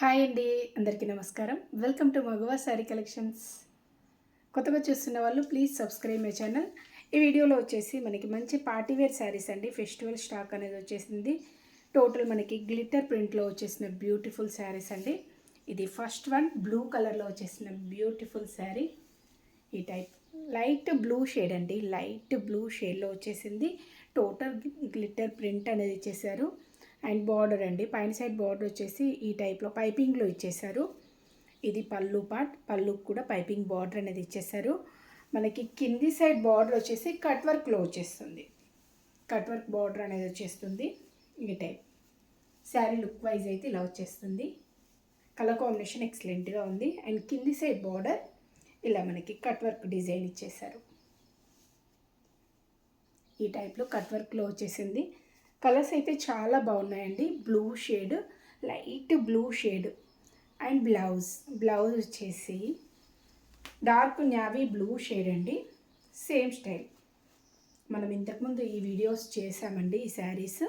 Hi అండి అందరికీ నమస్కారం. Welcome to Maguva sari collections కొత్తగా చూస్తున్న వాళ్ళు ప్లీజ్ సబ్స్క్రైబ్ మై ఛానల్ ఈ వీడియోలో వచ్చేసి మనకి మంచి పార్టీ వేర్ శారీస్ అండి. ఫెస్టివల్ స్టాక్ అనేది వచ్చేసింది. టోటల్ మనకి గ్లిటర్ ప్రింట్లో వచ్చేసిన బ్యూటిఫుల్ శారీస్ అండి. ఇది ఫస్ట్ వన్ బ్లూ కలర్లో వచ్చేసిన బ్యూటిఫుల్ శారీ ఈ టైప్ లైట్ బ్లూ షేడ్ అండి. లైట్ బ్లూ షేడ్లో వచ్చేసింది. టోటల్ గ్లిటర్ ప్రింట్ అనేది ఇచ్చేసారు అండ్ బార్డర్ అండి. పైన సైడ్ బార్డర్ వచ్చేసి ఈ టైప్లో పైపింగ్లో ఇచ్చేసారు ఇది పళ్ళు పార్ట్. పళ్ళు కూడా పైపింగ్ బార్డర్ అనేది ఇచ్చేసారు మనకి కింది సైడ్ బార్డర్ వచ్చేసి కట్ వర్క్లో వచ్చేస్తుంది. కట్ వర్క్ బార్డర్ అనేది వచ్చేస్తుంది. ఈ టైప్. శారీ లుక్ వైజ్ అయితే ఇలా వచ్చేస్తుంది. కలర్ కాంబినేషన్ ఎక్సలెంట్గా ఉంది. అండ్ కింది సైడ్ బార్డర్ ఇలా మనకి కట్ వర్క్ డిజైన్ ఇచ్చేసారు ఈ టైప్లో కట్ వర్క్లో వచ్చేసింది. కలర్స్ అయితే చాలా బాగున్నాయండి. Blue shade light blue shade and blouse blouse వచ్చేసి డార్క్ న్యావీ బ్లూ షేడ్ అండి. Same style. మనం ఇంతకుముందు ఈ వీడియోస్ చేసామండి ఈ శారీస్.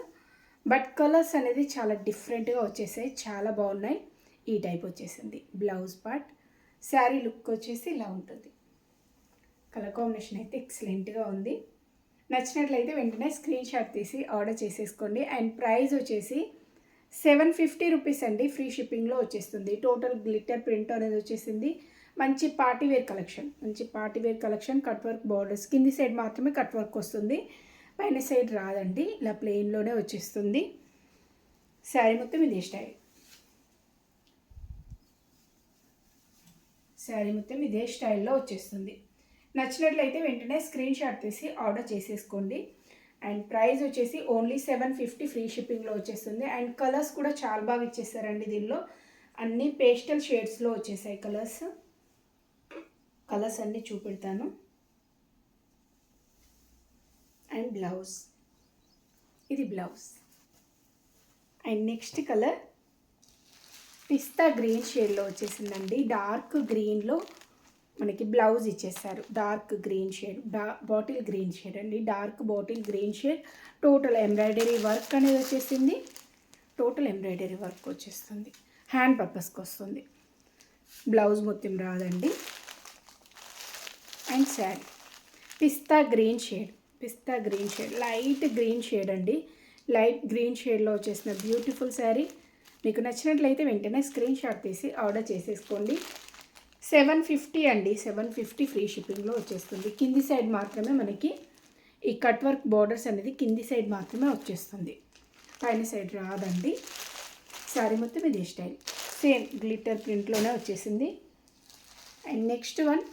బట్ కలర్స్ అనేది చాలా డిఫరెంట్గా వచ్చేసాయి. చాలా బాగున్నాయి. ఈ టైప్ వచ్చేసింది. బ్లౌజ్ పార్ట్ శారీ లుక్ వచ్చేసి ఇలా ఉంటుంది. కలర్ కాంబినేషన్ అయితే ఎక్సలెంట్గా ఉంది. నచ్చినట్లయితే వెంటనే స్క్రీన్ షాట్ తీసి ఆర్డర్ చేసేసుకోండి. అండ్ ప్రైస్ వచ్చేసి సెవెన్ ఫిఫ్టీ రూపీస్ అండి. ఫ్రీ షిప్పింగ్లో వచ్చేస్తుంది. టోటల్ గ్లిటర్ ప్రింట్ అనేది వచ్చేసింది. మంచి పార్టీ వేర్ కలెక్షన్ మంచి party wear collection cut work borders కింది సైడ్ మాత్రమే కట్ వర్క్ వస్తుంది. పైన సైడ్ రాదండి. ఇలా ప్లెయిన్లోనే వచ్చేస్తుంది. శారీ మొత్తం ఇది స్టైల్ శారీ మొత్తం ఇదే స్టైల్లో వచ్చేస్తుంది. నచ్చినట్లయితే వెంటనే స్క్రీన్ షాట్ తీసి ఆర్డర్ చేసేసుకోండి. అండ్ ప్రైస్ వచ్చేసి ఓన్లీ సెవెన్ ఫిఫ్టీ ఫ్రీ షిప్పింగ్లో వచ్చేస్తుంది. అండ్ కలర్స్ కూడా చాలా బాగా ఇచ్చేసారండి దీనిలో. అన్ని పేస్టల్ షేడ్స్లో వచ్చేసాయి కలర్స్ కలర్స్ అన్నీ చూపెడతాను. అండ్ బ్లౌజ్ ఇది blouse and next colour pista green షేడ్లో వచ్చేసిందండి. డార్క్ గ్రీన్లో మనకి బ్లౌజ్ ఇచ్చేసారు డార్క్ గ్రీన్ షేడ్ డా బాటిల్ గ్రీన్ షేడ్ అండి. Dark bottle green shade. Total embroidery work అనేది వచ్చేసింది. టోటల్ ఎంబ్రాయిడరీ వర్క్ వచ్చేస్తుంది. హ్యాండ్ పర్పస్కి వస్తుంది. బ్లౌజ్ మొత్తం రాదండి. And sari. Pista green shade. Pista green shade. Light green shade అండి. లైట్ గ్రీన్ షేడ్లో వచ్చేసిన బ్యూటిఫుల్ శారీ. మీకు నచ్చినట్లయితే వెంటనే స్క్రీన్ షాట్ తీసి ఆర్డర్ చేసేసుకోండి. సెవెన్ ఫిఫ్టీ అండి. సెవెన్ ఫిఫ్టీ ఫ్రీ షిప్పింగ్లో వచ్చేస్తుంది. కింది సైడ్ మాత్రమే మనకి ఈ కట్ వర్క్ బార్డర్స్ అనేది కింది సైడ్ మాత్రమే వచ్చేస్తుంది. పైన సైడ్ రాదండి. శారీ మొత్తం ఇది స్టైల్. సేమ్ గ్లిటర్ ప్రింట్లోనే వచ్చేసింది. And next one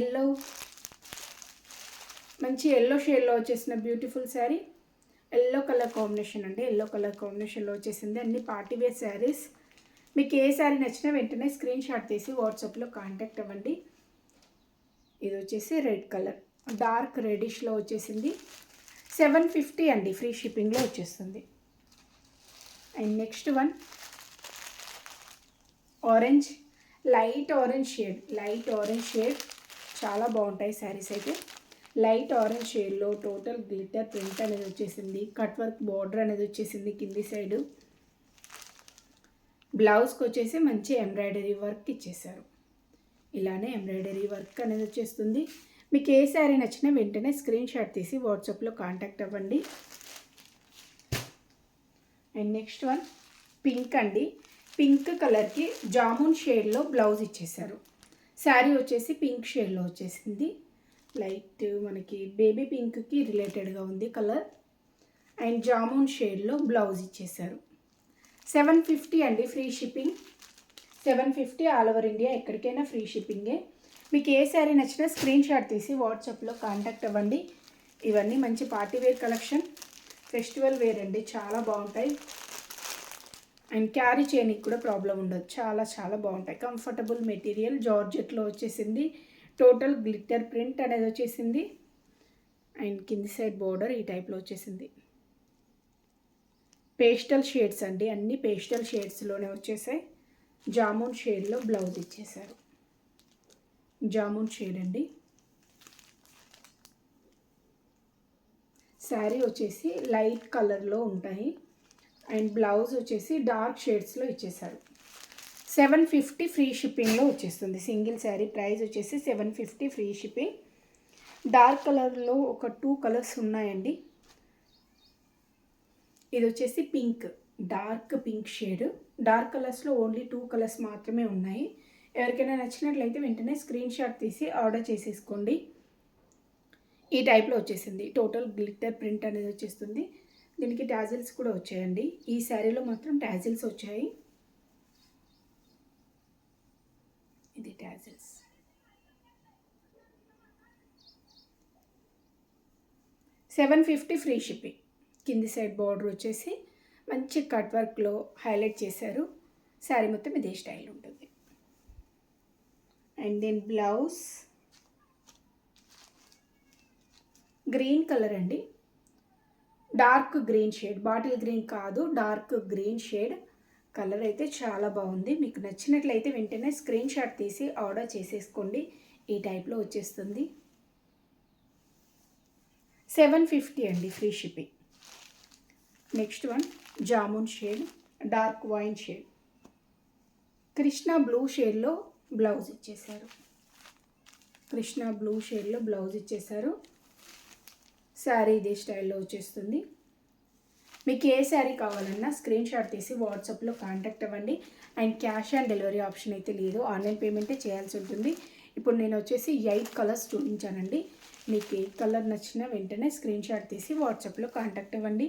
yellow. మంచి ఎల్లో షేడ్లో వచ్చేసిన beautiful sari. Yellow colour combination అండి. ఎల్లో కలర్ కాంబినేషన్లో వచ్చేసింది. అన్ని పార్టీ వేర్ శారీస్. మీకు ఏ శారీ నచ్చినా వెంటనే స్క్రీన్ షాట్ తీసి వాట్సాప్లో కాంటాక్ట్ అవ్వండి. ఇది వచ్చేసి రెడ్ కలర్. డార్క్ రెడిష్లో వచ్చేసింది. సెవెన్ ఫిఫ్టీ అండి ఫ్రీ షిప్పింగ్లో వచ్చేస్తుంది. And next one. Orange light orange shade. Light orange shade. చాలా బాగుంటాయి శారీస్ అయితే. లైట్ ఆరెంజ్ షేడ్లో టోటల్ గ్లిటర్ ప్రింట్ అనేది వచ్చేసింది. కట్ వర్క్ బార్డర్ అనేది వచ్చేసింది కింది సైడు. బ్లౌజ్కి వచ్చేసి మంచి ఎంబ్రాయిడరీ వర్క్ ఇచ్చేసారు ఇలానే ఎంబ్రాయిడరీ వర్క్ అనేది వచ్చేస్తుంది. మీకు ఏ శారీ నచ్చినా వెంటనే స్క్రీన్ షాట్ తీసి వాట్సాప్లో కాంటాక్ట్ అవ్వండి. అండ్ నెక్స్ట్ వన్ పింక్ అండి. పింక్ కలర్కి జామున్ షేడ్లో బ్లౌజ్ ఇచ్చేసారు శారీ వచ్చేసి పింక్ షేడ్లో వచ్చేసింది. లైట్ మనకి బేబీ పింక్కి రిలేటెడ్గా ఉంది కలర్. అండ్ జామున్ షేడ్లో బ్లౌజ్ ఇచ్చేసారు సెవెన్ ఫిఫ్టీ అండి free shipping. Seven fifty all over India ఎక్కడికైనా ఫ్రీ షిప్పింగే. మీకు ఏ శారీ నచ్చినా స్క్రీన్ షాట్ తీసి వాట్సాప్లో కాంటాక్ట్ అవ్వండి. ఇవన్నీ మంచి party wear collection. Festival wear అండి చాలా బాగుంటాయి. అండ్ క్యారీ చేయడానికి కూడా ప్రాబ్లం ఉండదు చాలా చాలా బాగుంటాయి. కంఫర్టబుల్ మెటీరియల్ జార్జెట్లో వచ్చేసింది. టోటల్ గ్లిటర్ ప్రింట్ అనేది వచ్చేసింది. అండ్ కింది సైడ్ బోర్డర్ ఈ టైప్లో వచ్చేసింది. పేస్టల్ షేడ్స్ అండి. అన్ని పేస్టల్ షేడ్స్లోనే వచ్చేసాయి. జామున్ షేడ్లో బ్లౌజ్ ఇచ్చేసారు. జామున్ షేడ్ అండి. శారీ వచ్చేసి లైట్ కలర్లో ఉంటాయి. అండ్ బ్లౌజ్ వచ్చేసి డార్క్ షేడ్స్లో ఇచ్చేసారు. సెవెన్ ఫిఫ్టీ ఫ్రీ షిప్పింగ్లో వచ్చేస్తుంది. సింగిల్ శారీ ప్రైస్ వచ్చేసి seven fifty free shipping. Dark కలర్లో ఒక టూ కలర్స్ ఉన్నాయండి. ఇది వచ్చేసి pink dark pink shade. Dark కలర్స్లో ఓన్లీ టూ కలర్స్ మాత్రమే ఉన్నాయి. ఎవరికైనా నచ్చినట్లయితే వెంటనే స్క్రీన్ షాట్ తీసి ఆర్డర్ చేసేసుకోండి. ఈ టైప్లో వచ్చేసింది. టోటల్ గ్లిట్టర్ ప్రింట్ అనేది వచ్చేస్తుంది. దీనికి ట్యాజిల్స్ కూడా వచ్చాయండి. ఈ శారీలో మాత్రం ట్యాజిల్స్ వచ్చాయి. ఇది tassels. Seven fifty free shipping. కింది సైడ్ బార్డర్ వచ్చేసి మంచి కట్ వర్క్లో హైలైట్ చేశారు. శారీ మొత్తం ఇదే స్టైల్ ఉంటుంది. And then blouse. Green colour అండి. Dark green shade. Bottle green కాదు డార్క్ గ్రీన్ షేడ్. కలర్ అయితే చాలా బాగుంది. మీకు నచ్చినట్లయితే వెంటనే స్క్రీన్ షాట్ తీసి ఆర్డర్ చేసేసుకోండి. ఈ టైప్లో వచ్చేస్తుంది. సెవెన్ ఫిఫ్టీ అండి free shipping. Next one jamun shade dark wine shade Krishna blue షేడ్లో బ్లౌజ్ ఇచ్చేసారు కృష్ణ బ్లూ షేడ్లో బ్లౌజ్ ఇచ్చేసారు శారీ ఇదే స్టైల్లో వచ్చేస్తుంది. మీకు ఏ శారీ కావాలన్నా స్క్రీన్ షాట్ తీసి వాట్సాప్లో కాంటాక్ట్ అవ్వండి. And cash on delivery option అయితే లేదు. ఆన్లైన్ పేమెంటే చేయాల్సి ఉంటుంది. ఇప్పుడు నేను వచ్చేసి ఎయిట్ కలర్స్ చూపించానండి. మీకు ఏ కలర్ నచ్చినా వెంటనే స్క్రీన్ షాట్ తీసి వాట్సాప్లో కాంటాక్ట్ అవ్వండి.